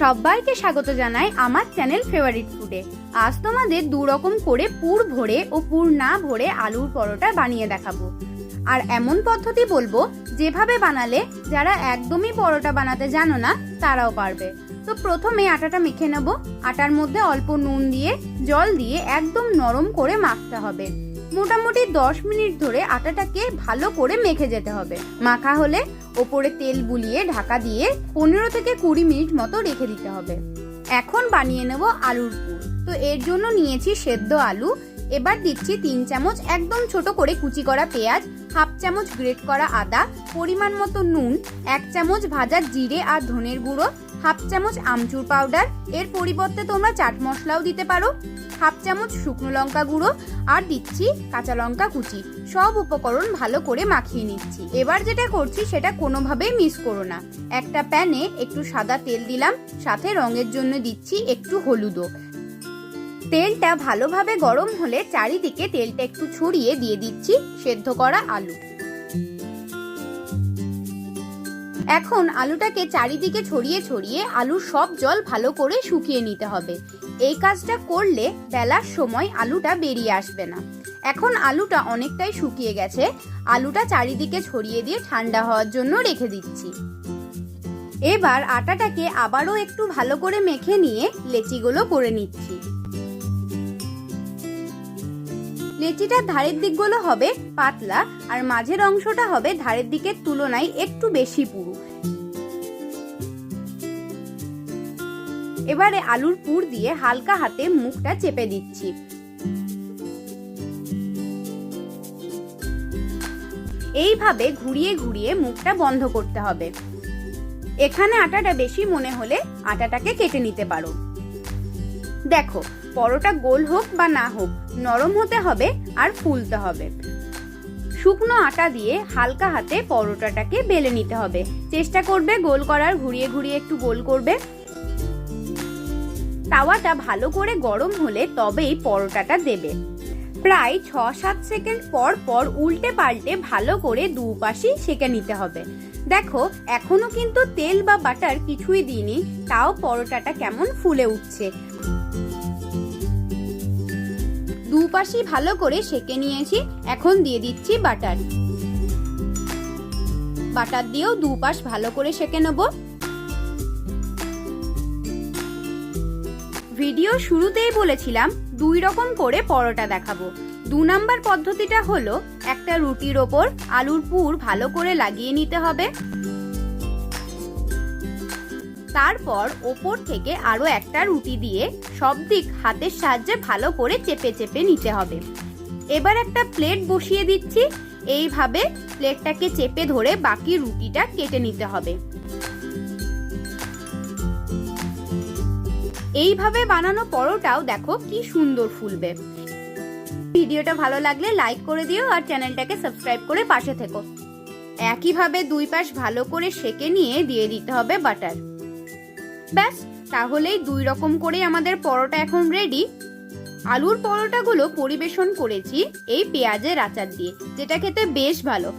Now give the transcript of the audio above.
সবাইকে স্বাগত জানাই আমার চ্যানেল ফেভারিট ফুডে। আজ তোমাদের দু রকম করে পুর ভরে ও পুর না ভরে আলুর পরোটা বানিয়ে দেখাবো। আর এমন পদ্ধতি বলব, যেভাবে বানালে যারা একদমই পরোটা বানাতে জানো না, তারাও পারবে। তো প্রথমে আটাটা মেখে নেব। আটার মধ্যে অল্প নুন দিয়ে, জল দিয়ে একদম নরম করে মাখতে হবে। মোটামুটি দশ মিনিট ধরে আটাটাকে ভালো করে মেখে যেতে হবে। মাখা হলে ওপরে তেল বুলিয়ে ঢাকা দিয়ে পনেরো থেকে কুড়ি মিনিট মতো রেখে দিতে হবে। এখন বানিয়ে নেব আলুর পুর। তো এর জন্য নিয়েছি সেদ্ধ আলু। এবার দিচ্ছি তিন চামচ একদম ছোট করে কুচি করা পেঁয়াজ হাফ চামচ গ্রেট করা আদা, পরিমাণ মতো নুন, এক চামচ ভাজা জিরে আর ধনের গুঁড়ো, হাফ চামচ আমচুর পাউডার, এর পরিবর্তে তোমরা চাট মশলাও দিতে পারো। হাফ চামচ শুকনো লঙ্কা গুঁড়ো আর দিচ্ছি কাঁচা লঙ্কা কুচি। সব উপকরণ ভালো করে মাখিয়ে নিচ্ছি। এবার যেটা করছি সেটা কোনোভাবেই মিস করো না। একটা প্যানে একটু সাদা তেল দিলাম, সাথে রঙের জন্য দিচ্ছি একটু হলুদও। তেলটা ভালোভাবে গরম হলে চারিদিকে তেলটা একটু ছড়িয়ে দিয়ে দিচ্ছি সেদ্ধ করা আলু। এখন আলুটাকে চারিদিকে ছড়িয়ে ছড়িয়ে আলুর সব জল ভালো করে শুকিয়ে নিতে হবে। এই কাজটা করলে বেলার সময় আলুটা বেরিয়ে আসবে না। এখন আলুটা অনেকটাই শুকিয়ে গেছে। আলুটা চারিদিকে ছড়িয়ে দিয়ে ঠান্ডা হওয়ার জন্য রেখে দিচ্ছি। এবার আটাটাকে আবারও একটু ভালো করে মেখে নিয়ে লেচিগুলো করে নিচ্ছি। লেচিটার ধারের দিকগুলো হবে পাতলা আর মাঝের অংশটা হবে ধারের দিকের তুলনায় একটু বেশি পুরু। এবারে আলুর পুর দিয়ে হালকা হাতে মুখটা চেপে দিচ্ছি। এইভাবে ঘুরিয়ে ঘুরিয়ে মুখটা বন্ধ করতে হবে। এখানে আটাটা বেশি মনে হলে আটাটাকে কেটে নিতে পারো। দেখো পরোটা গোল হোক বা না হোক, নরম হতে হবে আর ফুলতে হবে। শুকনো আটা দিয়ে হালকা হাতে পরোটাটাকে বেলে নিতে হবে। চেষ্টা করবে গোল করার, ঘুরিয়ে ঘুরিয়ে একটু গোল করবে। তাওয়াটা ভালো করে গরম হলে তবেই পরোটাটা দেবে। প্রায় ছ সাত সেকেন্ড পর পর উল্টে পাল্টে ভালো করে দুপাশই সেকে নিতে হবে। দেখো, এখনও কিন্তু তেল বা বাটার কিছুই দিইনি, তাও পরোটাটা কেমন ফুলে উঠছে। দুপাশই ভালো করে সেকে নিয়েছি। এখন দিয়ে দিচ্ছি বাটার। বাটার দিয়েও দুপাশ ভালো করে সেকে নেব। ভিডিও শুরুতেই বলেছিলাম, দুই রকম করে পরোটা দেখাবো। দু নাম্বার পদ্ধতিটা হলো, একটা রুটির ওপর আলুর পুর ভালো করে লাগিয়ে নিতে হবে। তারপর ওপর থেকে আরও একটা রুটি দিয়ে সব দিক হাতের সাহায্যে ভালো করে চেপে চেপে নিতে হবে। এবার একটা প্লেট বসিয়ে দিচ্ছি। এইভাবে প্লেটটাকে চেপে ধরে বাকি রুটিটা কেটে নিতে হবে। এইভাবে বানানো পরোটাও দেখো কি সুন্দর ফুলবে। ভিডিওটা ভালো লাগলে লাইক করে দিও আর চ্যানেলটাকে সাবস্ক্রাইব করে পাশে থেকো। একইভাবে দুই পাশ ভালো করে সেকে নিয়ে দিয়ে দিতে হবে বাটার। ব্যাস, তাহলেই দুই রকম করে আমাদের পরোটা এখন রেডি আলুর পরোটাগুলো পরিবেশন করেছি এই পেঁয়াজের আচার দিয়ে, যেটা খেতে বেশ ভালো।